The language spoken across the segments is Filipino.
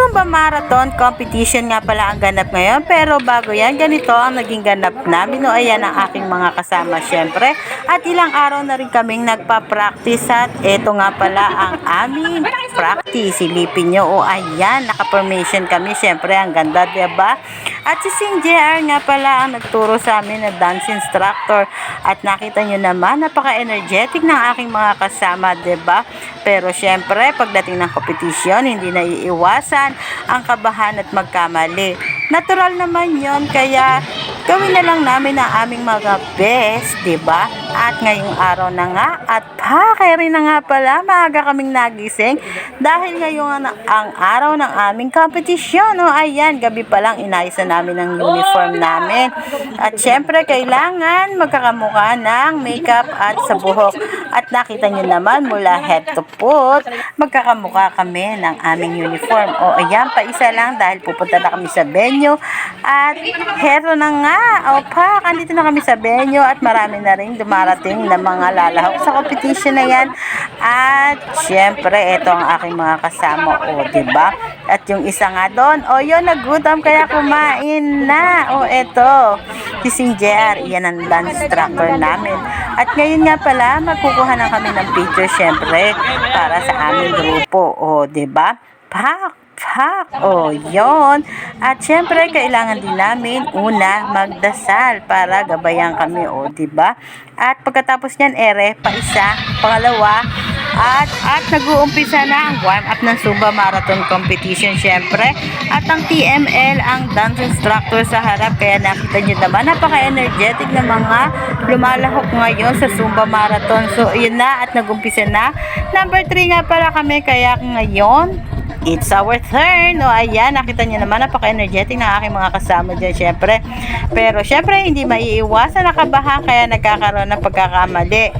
Zumba Marathon competition nga pala ang ganap ngayon. Pero bago yan, ganito ang naging ganap namin. O ayan ang aking mga kasama syempre. At ilang araw na rin kaming nagpa-practice at eto nga pala ang aming practice. Silipin nyo. O ayan, naka-formation kami. Syempre, ang ganda, ba? At si Sing JR nga pala ang nagturo sa amin na dance instructor. At nakita nyo naman, napaka-energetic ng aking mga kasama, ba? Pero syempre, pagdating ng kompetisyon, hindi na iiwasan ang kabahan at magkamali. Natural naman yon kaya gawin na lang namin ang aming mga best, ba? At ngayong araw na nga, at pa, rin na nga pala, maaga kaming nagising dahil ngayon ang, ang araw ng aming kompetisyon. O ayan, gabi pa lang inayos na namin ang uniform namin. At syempre, kailangan magkakamukha ng makeup at sa buhok. At nakita nyo naman mula head to foot, magkakamukha kami ng aming uniform. O ayan, pa isa lang dahil pupunta na kami sa venue. At hero na nga, o pa, andito na kami sa venue at marami na rin dumarating na mga lalahok sa competition na yan. At syempre, ito ang aking mga kasama. O, di ba? At yung isa nga doon, o yun, nagutom kaya kumain na. O, eto, si Sing JR, yan ang dance instructor namin. At ngayon nga pala, magkukuha na kami ng picture syempre para sa aming grupo. O, di ba? Pak! Pak! O, yon. At syempre, kailangan din namin una magdasal para gabayan kami. O, di ba? At pagkatapos niyan, ere, pa isa, pangalawa, at, at nag-uumpisa na ang warm-up ng Zumba Marathon Competition syempre. At ang TML, ang dance instructor sa harap. Kaya nakita nyo naman, napaka-energetic na mga lumalahok ngayon sa Zumba Marathon. So, yun na at nag-umpisa na. Number 3 nga pala kami. Kaya ngayon, It's our turn. O ayan, nakita niyo naman napaka-energetic ng aking mga kasama dyan syempre. Pero syempre hindi maiiwasan na kabahan kaya nagkakaroon ng pagkakamali.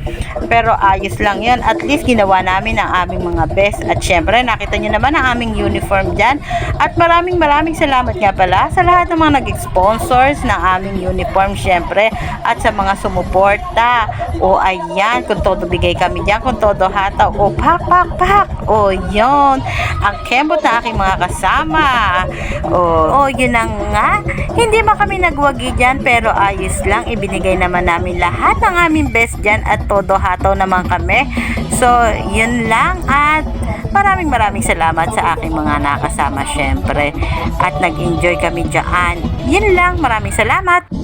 Pero ayos lang yon At least ginawa namin ang aming mga best. At syempre nakita niyo naman ang aming uniform dyan. At maraming maraming salamat nga pala sa lahat ng mga nag-sponsors ng aming uniform syempre. At sa mga sumuporta. O ayan, kung todo bigay kami dyan, kung todo hataw. O pak, pak, pak. O yon ang kembot na aking mga kasama. O, o yun na nga. Hindi man kami nagwagi dyan, pero ayos lang. Ibinigay naman namin lahat ng aming best dyan at todo hataw naman kami. So, yun lang at maraming maraming salamat sa aking mga nakasama syempre. At nag-enjoy kami dyan. Yun lang. Maraming salamat.